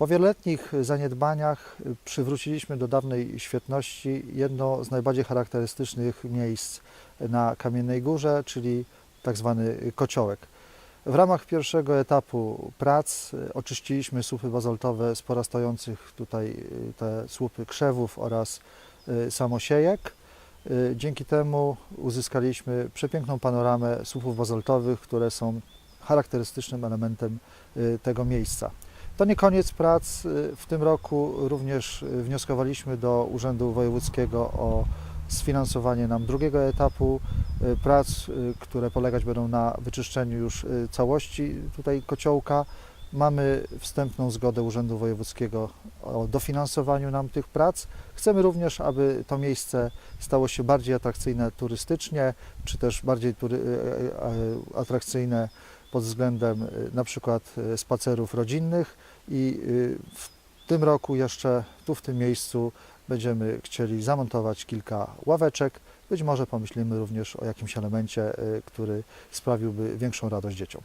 Po wieloletnich zaniedbaniach przywróciliśmy do dawnej świetności jedno z najbardziej charakterystycznych miejsc na Kamiennej Górze, czyli tak zwany kociołek. W ramach pierwszego etapu prac oczyściliśmy słupy bazaltowe z porastających tutaj y, te słupy krzewów oraz y, samosiejek. Y, Dzięki temu uzyskaliśmy przepiękną panoramę słupów bazaltowych, które są charakterystycznym elementem tego miejsca. To nie koniec prac. W tym roku również wnioskowaliśmy do Urzędu Wojewódzkiego o sfinansowanie nam drugiego etapu y, prac, y, które polegać będą na wyczyszczeniu już y, całości tutaj kociołka. Mamy wstępną zgodę Urzędu Wojewódzkiego o dofinansowaniu nam tych prac. Chcemy również, aby to miejsce stało się bardziej atrakcyjne turystycznie, czy też bardziej atrakcyjne pod względem y, na przykład y, spacerów rodzinnych i y, w tym roku jeszcze tu w tym miejscu będziemy chcieli zamontować kilka ławeczek. Być może pomyślimy również o jakimś elemencie, który sprawiłby większą radość dzieciom.